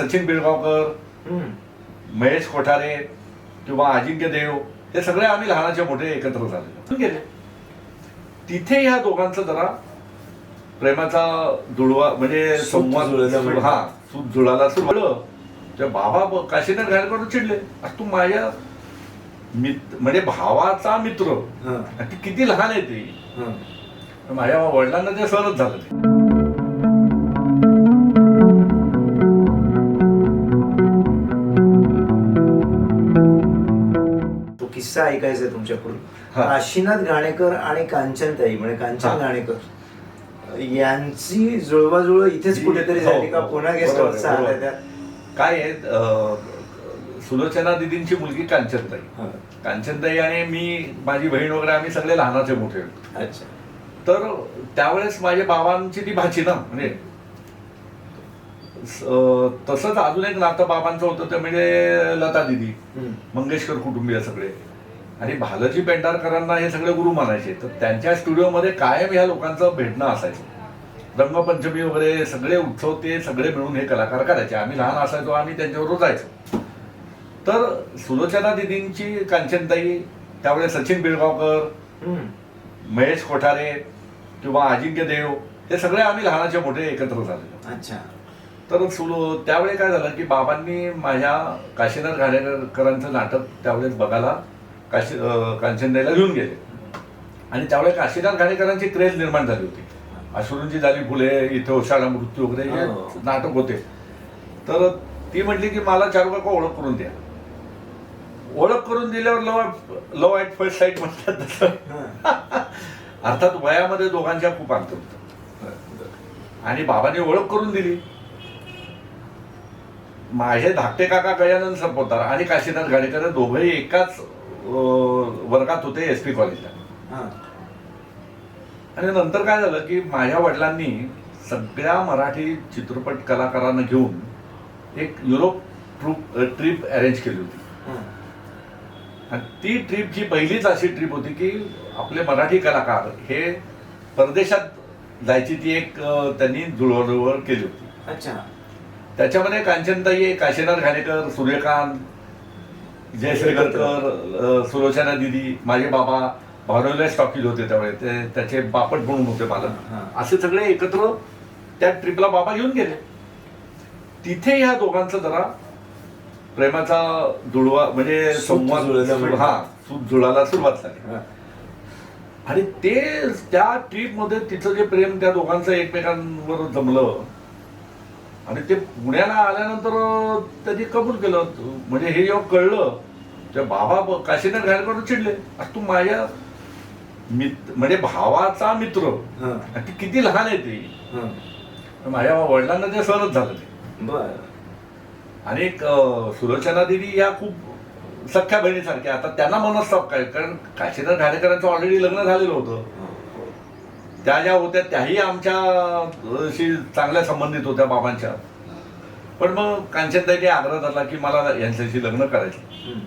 सचिन पिळगावकर हम्म. महेश कोठारे किंवा अजिंक्य देव हे सगळे आम्ही लहानाचे मोठे एकत्र झाले गेले? तिथे ह्या दोघांचं जरा प्रेमाचा जुळवा म्हणजे संवाद जुळलं म्हणजे. हा सूत जुळायला सुरू झालं. त्या बाबा काशीनाथ घायरकर चिडले. आज तू माझ्या मित्र म्हणजे भावाचा मित्र. किती लहान आहे ती. माझ्या वडिलांना ते सहनच झालं ते किस्सा ऐकायचा आहे तुमच्याकडून हा. काशीनाथ घाणेकर आणि कांचनताई म्हणजे कांचन हा. घाणेकर यांची जुळवाजुळव इथेच कुठेतरी हो, झाली का हो. पुन्हा गेस्ट हाऊसचा आला. त्या काय आहे अं, सुलोचना दिदींची मुलगी कांचनताई हा. कांचनताई आणि मी माझी बहीण वगैरे आम्ही सगळे लहानाचे मोठे अच्छा तर त्यावेळेस माझ्या बाबांची ती भाची ना म्हणजे तसंच अजून एक नातं बाबांचं होतं ते म्हणजे लता दिदी. मंगेशकर कुटुंबीय सगळे आणि भालजी पेंढारकरांना हे सगळे गुरु मानायचे. तर त्यांच्या स्टुडिओमध्ये कायम ह्या लोकांचं भेटणं असायचं. रंगपंचमी वगैरे सगळे उत्सव ते सगळे मिळून हे कलाकार करायचे. आम्ही लहान असायचो आम्ही त्यांच्याबरोबर जायचो. तर सुलोचना दिदींची कांचनताई त्यावेळेस सचिन पिळगावकर हम्म. महेश कोठारे किंवा अजिंक्य देव हे सगळे आम्ही लहानाचे मोठे एकत्र झाले अच्छा. तर सुलो त्यावेळी काय झालं की बाबांनी माझ्या काशीनाथ घाणेकरांचं नाटक त्यावेळेस बघायला काशी अं, कांचनताईला घेऊन गेले. आणि त्यावेळेस काशीनाथ घाणेकरांची क्रेज निर्माण झाली होती. अश्रूंची झाली फुले इथे ओशाळा मृत्यू वगैरे हे हो. नाटक होते. तर ती म्हटली की मला चारू काका ओळख करून द्या. ओळख करून दिल्यावर love love at first sight म्हणतात तसं. अर्थात वयामध्ये दोघांच्या खूप अंतर होतं. आणि बाबांनी ओळख करून दिली. माझे धाकटे काका गजानन सरपोतार आणि काशीनाथ गाडेकर हे दोघंही एकाच वर्गात होते एस पी कॉलेजला हा. आणि नंतर काय झालं की माझ्या वडिलांनी सगळ्या मराठी चित्रपट कलाकारांना घेऊन एक युरोप ट्रूप ट्रिप अरेंज केली होती हा. आणि ती ट्रिपची पहिलीच अशी ट्रिप होती की आपले मराठी कलाकार हे परदेशात जायची ती एक त्यांनी जुळवजुळवळ केली होती अच्छा त्याच्यामध्ये कांचनताई काशीनाथ घाणेकर सूर्यकांत जयश्रीकरकर सुलोचना दिदी माझे बाबा भावनवले स्टॉकीज होते त्यावेळे ते त्याचे बापट म्हणून होते मला. असे सगळे एकत्र त्या ट्रिपला बाबा घेऊन गेले तिथे ह्या दोघांचं जरा प्रेमाचा जुळवा म्हणजे संवाद. हा जुळायला सुरुवात झाली. आणि ते त्या ट्रिपमध्ये तिचं जे प्रेम त्या दोघांचं एकमेकांवर जमलं आणि ते पुण्याला आल्यानंतर त्यांनी कबूल केलं. म्हणजे हे जेव्हा कळलं त्या बाबा काशीनाथ घायरकर चिडले. तू माझ्या मित्र म्हणजे भावाचा मित्र. ती किती लहान आहे ती. माझ्या वडिलांना ते सहनच झालं ते बर. आणि सुलोचना दिदी या खूप सख्या बहिणीसारख्या. आता त्यांना मनस्ताप काय? कारण काशीनाथ घाणेकरांचं ऑलरेडी लग्न झालेलं होतं. त्या ज्या होत्या त्याही आमच्याशी चांगल्या संबंधित होत्या बाबांच्या. पण मग कांचनताईने आग्रह धरला की मला यांच्याशी लग्न करायचं.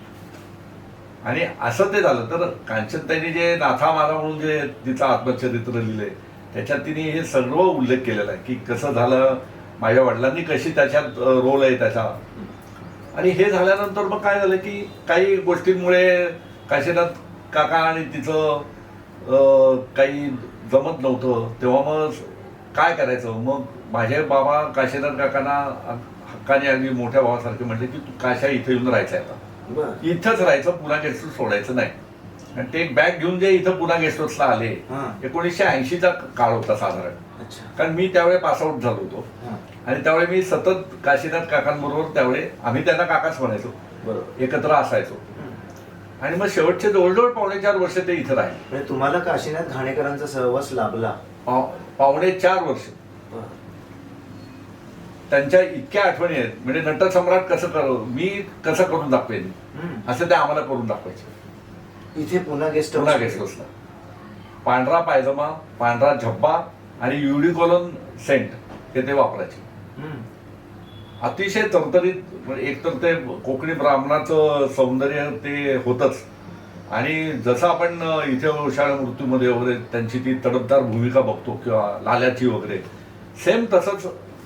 आणि असं ते झालं. तर कांचनताईने जे नाथा मारा म्हणून जे तिचं आत्मचरित्र लिहिलंय त्याच्यात तिने हे सर्व उल्लेख केलेला आहे की कसं झालं माझ्या वडिलांनी कशी त्याच्यात रोल आहे त्याचा. आणि हे झाल्यानंतर मग काय झालं की काही गोष्टींमुळे काशीनाथ काका आणि तिचं काही जमत नव्हतं. तेव्हा मग काय करायचं? मग माझे बाबा काशीनाथ काकांना हक्काने अगदी मोठ्या भावासारखे म्हटले की तू काशा इथे येऊन राहायचं आहे आता इथंच राहायचं पुन्हा गेस्ट हाऊस सोडायचं नाही. आणि ते बॅग घेऊन जे इथं पुन्हा गेस्ट हाऊसला आले. एकोणीसशे ऐंशीचा काळ होता साधारण. कारण मी त्यावेळी पासआउट झालो होतो. आणि त्यावेळी मी सतत काशीनाथ काकांबरोबर त्यावेळी आम्ही त्यांना काकाच म्हणायचो. बरोबर. एकत्र असायचो. आणि मग शेवटचे जवळजवळ पावणे चार वर्ष ते इथं राहिले. म्हणजे तुम्हाला काशीनाथ घाणेकरांचा सहवास लाभला. पाव- पावणे चार वर्ष. त्यांच्या इतक्या आठवणी आहेत. म्हणजे नटसम्राट कसं कर मी कसं करून दाखवेन? हम्म. असं ते आम्हाला करून दाखवायचे. इथे पुन्हा गेस्ट पुन्हा गेस्ट हाऊसला पांढरा पायजमा पांढरा झब्बा आणि युडी कॉलोन सेंट हे ते वापरायचे. हम्म. अतिशय तरतरीत म्हणजे एकतर ते कोकणी ब्राह्मणाचं सौंदर्य ते होतच. आणि जसं आपण इथे शाळा मृत्यूमध्ये वगैरे त्यांची ती तडपदार भूमिका बघतो किंवा लाल्याची वगैरे सेम तसंच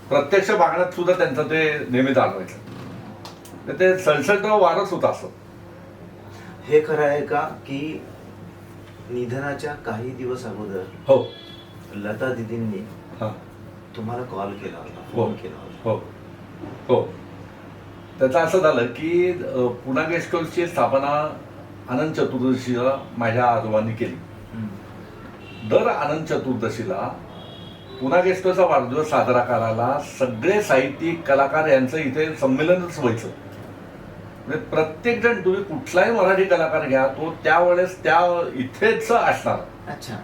प्रत्यक्ष बागण्यात सुद्धा त्यांचं ते नेहमी जाणवायचं. तर ते सळसळट वारच होत असं. हे खरं आहे का की निधनाच्या काही दिवस अगोदर हो. लता दिदींनी हा. तुम्हाला कॉल केला होता हो. फोन केला होता. हो. हो. त्याचं असं झालं की पुणा गेस्ट हाऊसची स्थापना अनंत चतुर्दशीला माझ्या आजोबांनी केली. दर अनंत चतुर्दशीला पुणा गेस्ट हाऊसचा वाढदिवस साजरा करायला सगळे साहित्यिक कलाकार यांचं इथे संमेलनच व्हायचं. म्हणजे प्रत्येक जण तुम्ही कुठलाही मराठी कलाकार घ्या तो त्यावेळेस त्या इथेच असणार. अच्छा.